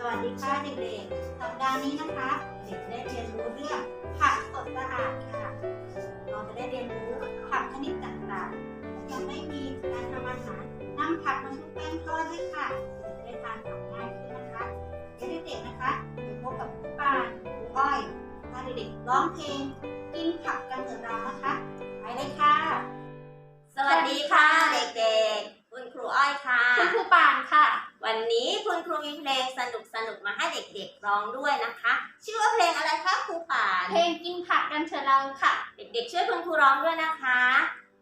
สวัสดีค่ะเด็กๆ สัปดาห์นี้นะคะเด็กได้เรียนรู้เรื่องผักสดสะอาดค่ะ เราจะได้เรียนรู้ผักชนิดต่างๆยังไม่มีการทำอาหารนำผักมาชุบแป้งทอดด้วยค่ะจะได้ทานผักง่ายขึ้นนะคะเดี๋ยวเด็กๆนะคะไปพบกับครูปานครูอ้อยถ้าเด็กๆร้องเพลง กินผักกันเหมือนเรานะคะ ไปเลยค่ะ สวัสดีค่ะเด็กๆ คุณครูอ้อยค่ะ คุณครูปานค่ะ วันนี้คุณครูมีเพลง เด็กๆร้องด้วยนะคะ ชื่อว่าเพลงอะไรคะครูป่านเพลงกินผักกันเถอะเราค่ะ เด็กๆช่วยคุณครูร้องด้วยนะคะ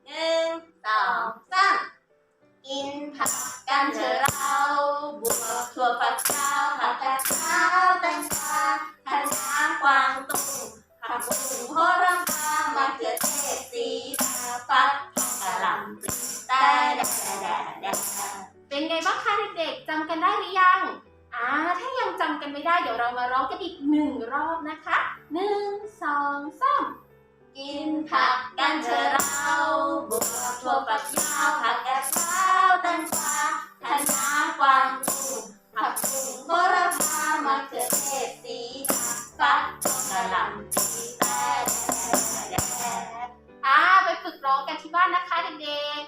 หนึ่งสองสามกินผักกันเถอะเราบวกถั่วฝักยาวผักกาดขาวแตงกวาคะน้ากวา มามาร้องกันอีกหนึ่งรอบนะคะหนึ่งสองสามกินผักกันเถอะเราบวกถั่วฝักยาวผักกาดขาวแตงกวาคะน้ากวางตุ้งผักบุ้งโหระพามะเขือเทศสีดาฟักกะหล่ำปลีแต่แดดอ่าไปฝึกร้องกันที่บ้านนะคะเด็ก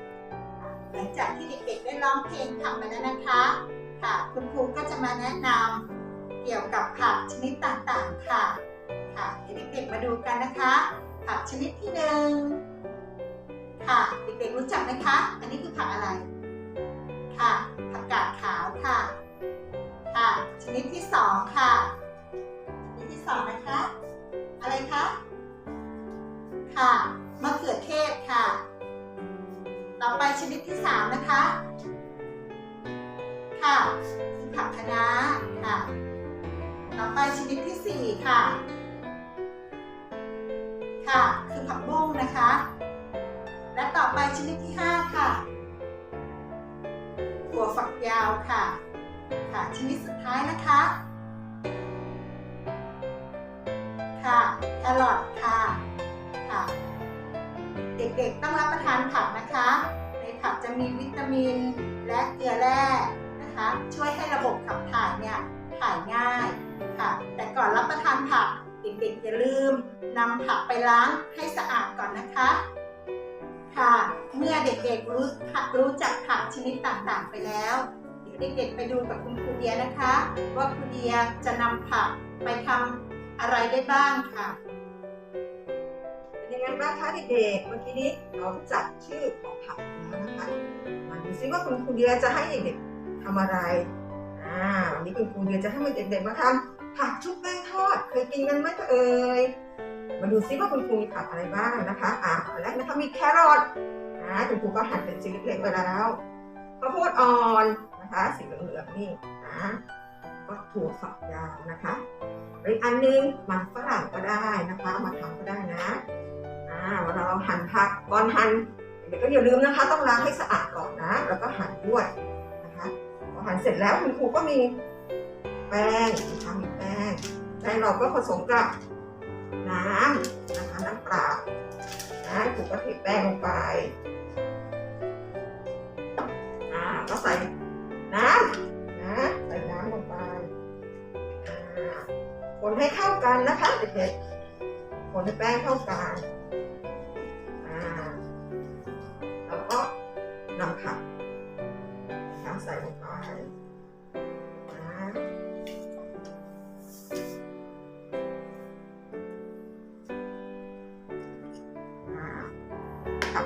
ๆหลังจากที่เด็กๆได้ร้องเพลงผักมาแล้วนะคะ ค่ะ คุณครูก็จะมาแนะนำ กี่ยวกับผักชนิดต่างๆค่ะ ค่ะเดี๋ยวเด็กๆมาดูกันนะคะ ผักชนิดที่หนึ่งค่ะเด็กๆรู้จักไหมคะ อันนี้คือผักอะไร ค่ะผักกาดขาวค่ะ ค่ะ ชนิดที่สองค่ะชนิดที่สองนะคะ อะไรคะ ค่ะมะเขือเทศค่ะ ต่อไปชนิดที่สามนะคะ ค่ะคือผักคะน้าค่ะ ต่อไปชนิดที่สี่ค่ะ ค่ะ คือผักบุ้งนะคะ และต่อไปชนิดที่ห้าค่ะถั่วฝักยาวค่ะ ค่ะ ชนิดสุดท้ายนะคะ ค่ะแครอทค่ะ ค่ะ เด็กๆต้องรับประทานผักนะคะ ในผักจะมีวิตามินและเกลือแร่นะคะ ช่วยให้ระบบขับถ่ายเนี่ยถ่ายง่าย ค่ะ แต่ก่อนรับประทานผักเด็กๆอย่าลืมนำผักไปล้างให้สะอาดก่อนนะคะ ค่ะ เมื่อเด็กๆรู้ผักรู้จักผักชนิดต่างๆ ไปแล้วเด็กๆไปดูกับคุณครูเดียนะคะ ว่าครูเดียจะนำผักไปทำอะไรได้บ้างค่ะเป็นยังไงบ้างคะเด็กๆเมื่อกี้นี้เราจัดชื่อของผักแล้วนะคะมาดูซิว่าคุณครูเดียจะให้เด็กๆทำอะไร อ่าวันนี้คุณครูเดียจะให้เด็กๆมาทำผักชุบแป้งทอด เคยกินกันไหมเอ่ย มาดูซิว่าคุณครูมีผักอะไรบ้างนะคะ อ่าแรกนะคะมีแครอทอ่าคุณครูก็หั่นเป็นชิ้นเล็กๆไว้แล้วข้าวโพดอ่อนนะคะสีเหลืองๆนี่นะก็ถั่วฝักยาวนะคะอีกอันนึงมันฝรั่งก็ได้นะคะ มาทำก็ได้นะอ่าเวลาเราหั่นผักก่อนหั่นเด็กๆก็อย่าลืมนะคะ ต้องล้างให้สะอาดก่อนนะ แล้วก็หั่นด้วยันเสร็จแล้วคุณครูก็มีแป้งนะคะมีแป้งแป้งเราก็ผสมกับน้ำนะคะน้ำเปล่านะครูก็เทแป้งลงไปอ่าก็ใส่น้ำนะใส่น้ำลงไปอ่าคนให้เข้ากันนะคะเด็กๆคนให้แป้งเข้ากัน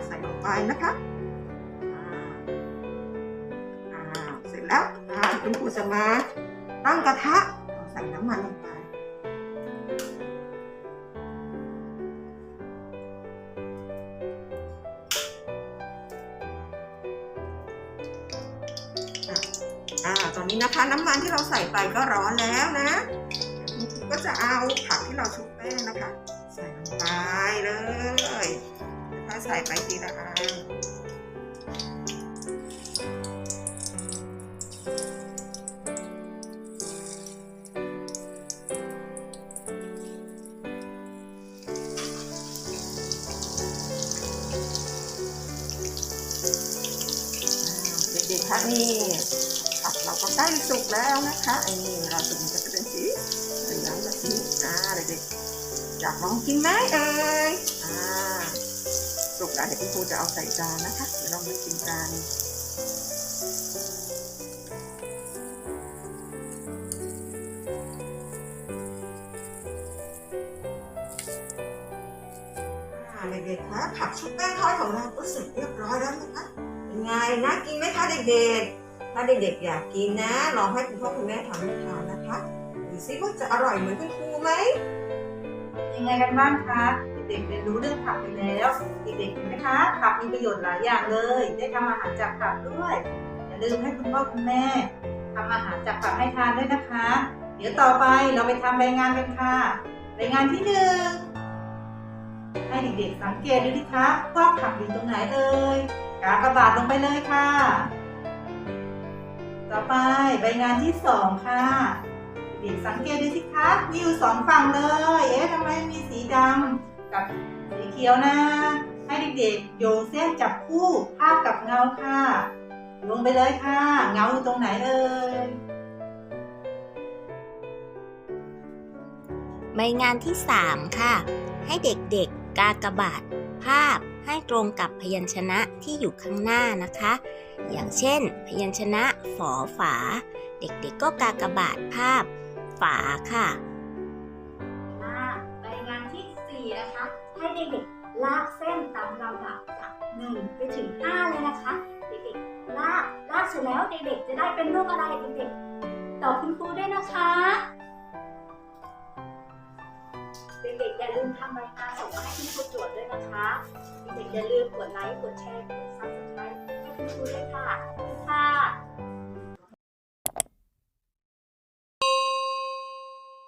ใส่ลงไปนะคะเสร็จแล้วอ่าคุณครูจะมาตั้งกระทะใส่น้ำมันลงไปอ่าตอนนี้นะคะน้ำมันที่เราใส่ไปก็ร้อนแล้วนะ ก็จะเอาผักที่เราชุบแป้งนะคะ ใส่ลงไปเลย ใส่ไปทีละอันอ่าเด็กๆคะนี่ผักเราก็ใกล้สุกแล้วนะคะไอันนี้เราสุกมันก็จะเป็นสีเหลืองแบบนี้อ่าเด็กๆอยากลองกินไหมเอ่ย สุกแล้วเดี๋ยวคุณครูจะเอาใส่จานนะคะเดี๋ยวลองมากินกันเด็กๆคะผักชุบแป้งทอดของเราก็เสร็จเรียบร้อยแล้วนะคะเป็นไงน่ากินไหมคะเด็กๆ ถ้าเด็กๆอยากกินนะลองให้คุณพ่อคุณแม่ทำให้ทานนะคะดูซิว่าจะอร่อยเหมือนคุณครูไหมยังไงกันบ้างคะ เด็กๆเรียนรู้เรื่องผักไปแล้วเด็กๆเห็นไหมคะผักมีประโยชน์หลายอย่างเลย ได้ทำอาหารจากผักด้วยอย่าลืมให้คุณพ่อคุณแม่ทำอาหารจากผักให้ทานด้วยนะคะ เดี๋ยวต่อไปเราไปทำรายงานกันค่ะรายงานที่หนึ่งให้เด็กๆสังเกตดูดิคะว่าผักอยู่ตรงไหนเอ่ยกากระบาดลงไปเลยค่ะ ต่อไปใบงานที่สองค่ะ เด็กสังเกตดูสิคะมีอยู่สองฝั่งเลย เอ๊ะทำไมมีสีดำ กับสีเขียวนะ ให้เด็กๆโยงเส้นจับคู่ภาพกับเงาค่ะลงไปเลยค่ะ เงาอยู่ตรงไหนเอ่ยใบงานที่ 3 ค่ะ ให้เด็กๆกากบาทภาพให้ตรงกับพยัญชนะที่อยู่ข้างหน้านะคะ อย่างเช่น พยัญชนะฝอฝา เด็กๆก็กากบาทภาพฝาค่ะ ให้เด็กๆลากเส้นตามลำดับจาก1ไปถึง5เลยนะคะเด็กๆลากลากเสร็จแล้วเด็กๆจะได้เป็นรูปอะไรเด็กๆตอบคุณครูด้วยนะคะเด็กๆอย่าลืมทำรายการส่งมาให้คุณครูตรวจด้วยนะคะเด็กๆอย่าลืมกดไลค์กดแชร์กดซับสไครต์ให้คุณครูด้วยค่ะ